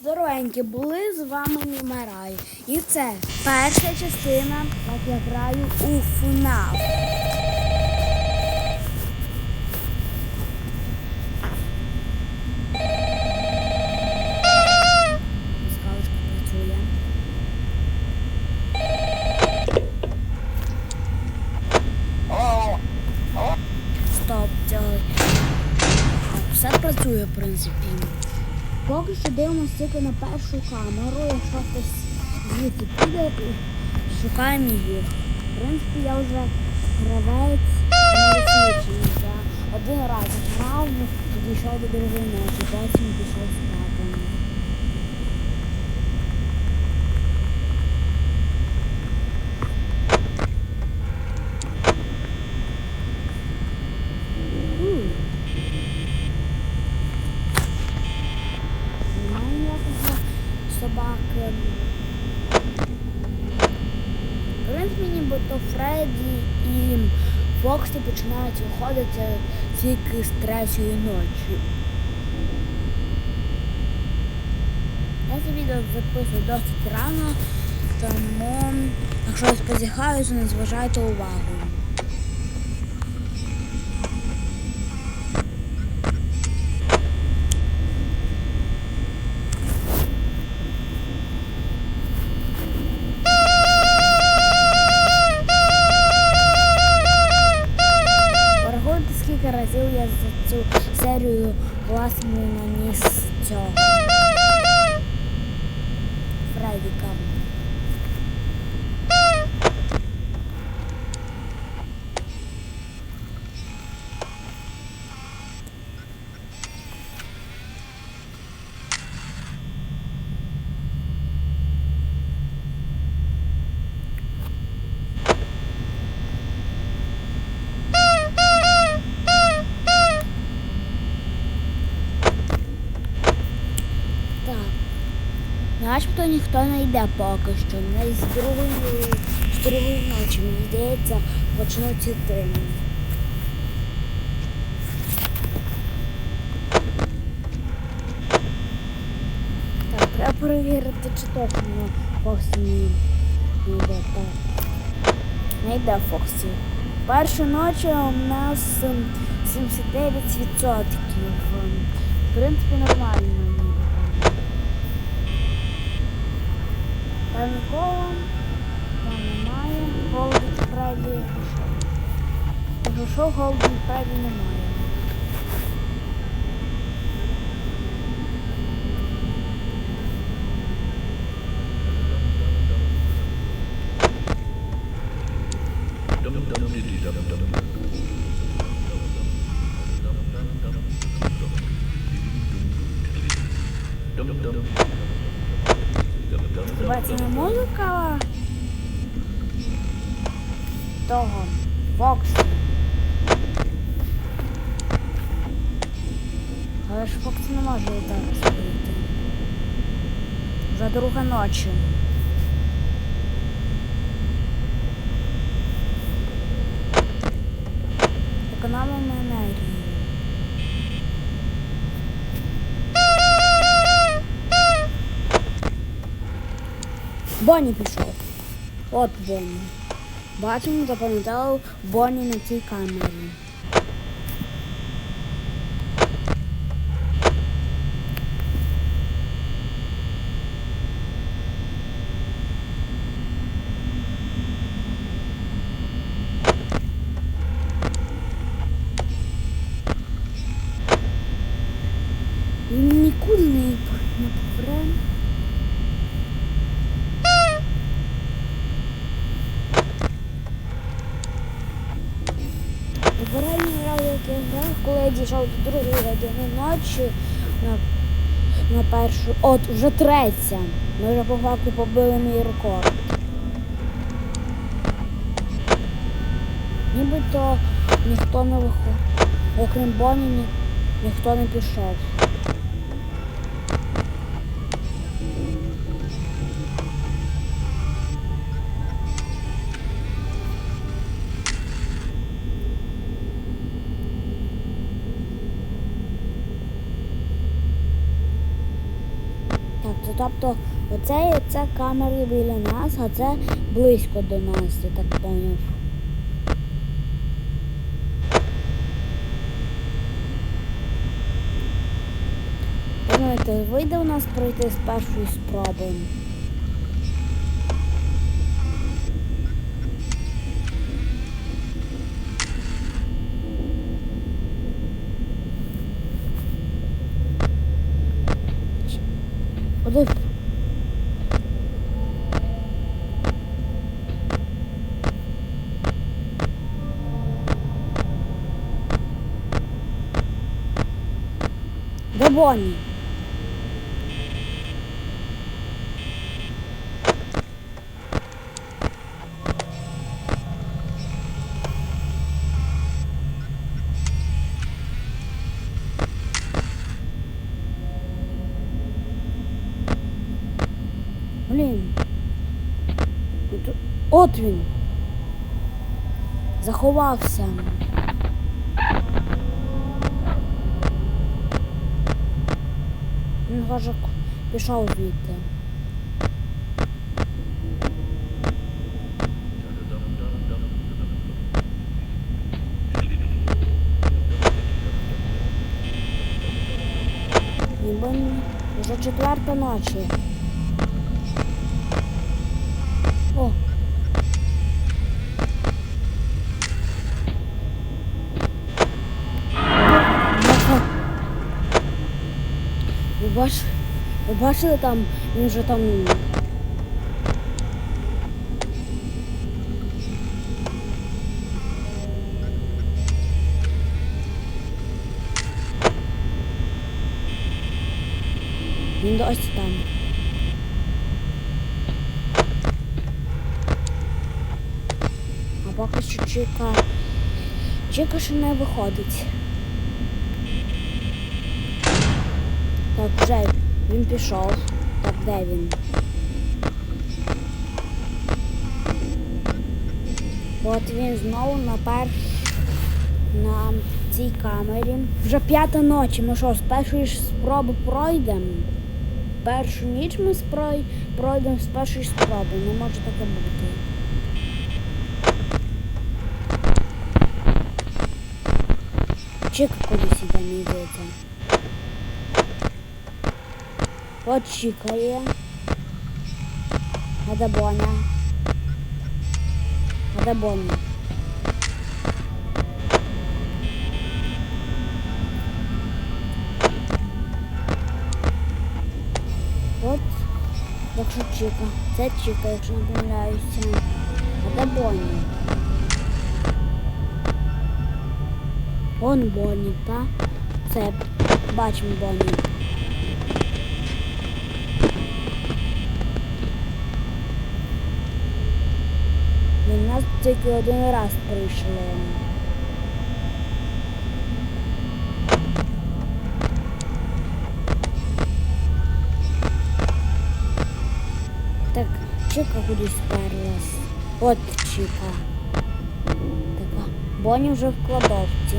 Здоровенькі були з вами Німарай. І це перша частина, як я граю у працює. Стоп, цього. Все працює, в принципі. Поки що дивимося тільки на першу камеру, якщо хтось звідти піде, шукаємо її. В принципі, я вже гравець не Я один раз грав, підійшов до другої ночі, В бо то Фредді і Фоксі починають виходити тільки з третьої ночі. Я це відео записую досить рано, тому якщо я спозіхаюся, не зважайте увагу. Ніхто не йде поки що. Не з другої, з другої ночі, мені здається, почнуть іти. Так, треба перевірити, чи точно Фоксі не йде. Так. Не йде Фоксі. Перша ночі у нас ем, 79%. Ем, В принципі, нормально. Ніби. Там нікого, там немає. Голден Фредді пішов. Пішов Голден Фредді немає. Хіба це не музика того боксу? Але ж Фоксі не може і так За друга ночі. Бонні пішов. От Бонні. Бачимо, запам'ятав Бонні на цій камері. Він нікуди не не попре. Попередній як коли я дійшов до другої години ночі на, на першу. От, вже третя. Ми вже по факту побили мій рекорд. Нібито ніхто не виходив. Окрім Боні, ні, ніхто не пішов. Тобто оце, оце камери біля нас, а це близько до нас, я так поняв. Думаєте, вийде у нас пройти з першої спроби? Куди? Де Бонні? Блін. Ну то- От він. Заховався. Він каже, пішов звідти. Вже четверта ночі. О. Бачили там, він вже там. Він досі там. А поки що Чіка. Чіка ще не виходить. Так, вже він пішов. Так, де він? От він знову на пер... на цій камері. Вже п'ята ночі. Ми що, з першої ж спроби пройдемо? Першу ніч ми спрой... пройдемо з першої спроби. Не може таке бути. Чик кудись іде, мені здається. От чекає. А де Боня? А де Боня? От, якщо Чіка. Це Чіка, якщо не помиляюся. Бонні? Он Бонні, та? Це бачимо Бонні. нас тільки один раз прийшли. Так, Чика кудись сперлась. От Чика. Така. Бонні вже в кладовці.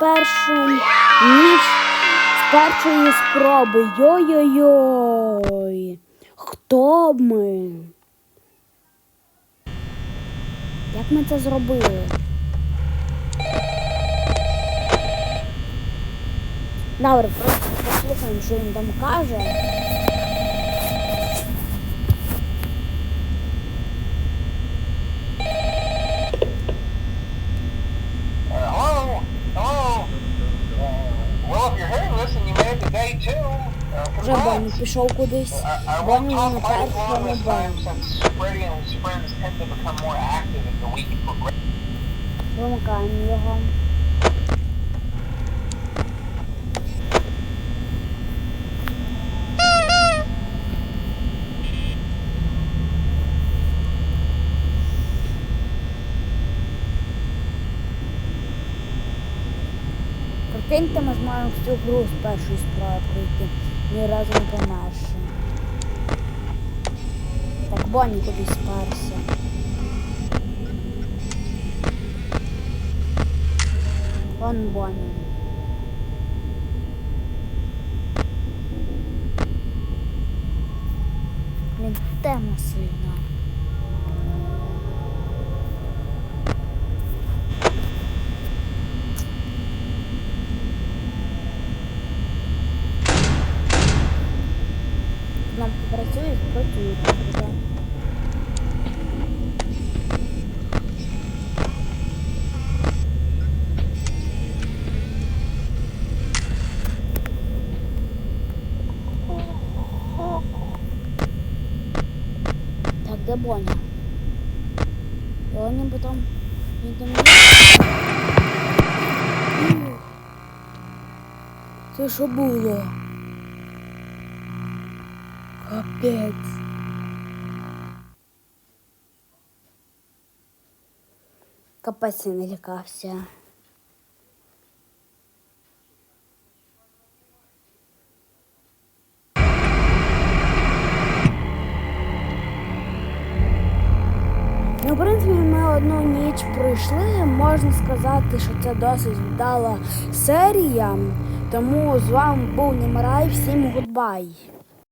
Першу ніч з першої спроби. Йой-йой-йой. Хто ми? Як ми це зробили? Добре, просто послухаємо, що він там каже. To become more active as the week progresses. Вимикаємо його. Прикиньте, ми зможемо всю гру з першої справи пройти. Ні разу не померши. Так, Бонні кудись сперся. Вон Бонні. Він тема сильна. Кнопки працюють, працюють. добре. Так, де Боня? Його ніби там... Він там є? Ні. Це що було? Капець. Капець я не лякався. Ну, в принципі, ми одну ніч пройшли. Можна сказати, що це досить вдала серія. Тому з вами був Немирай. Всім гудбай.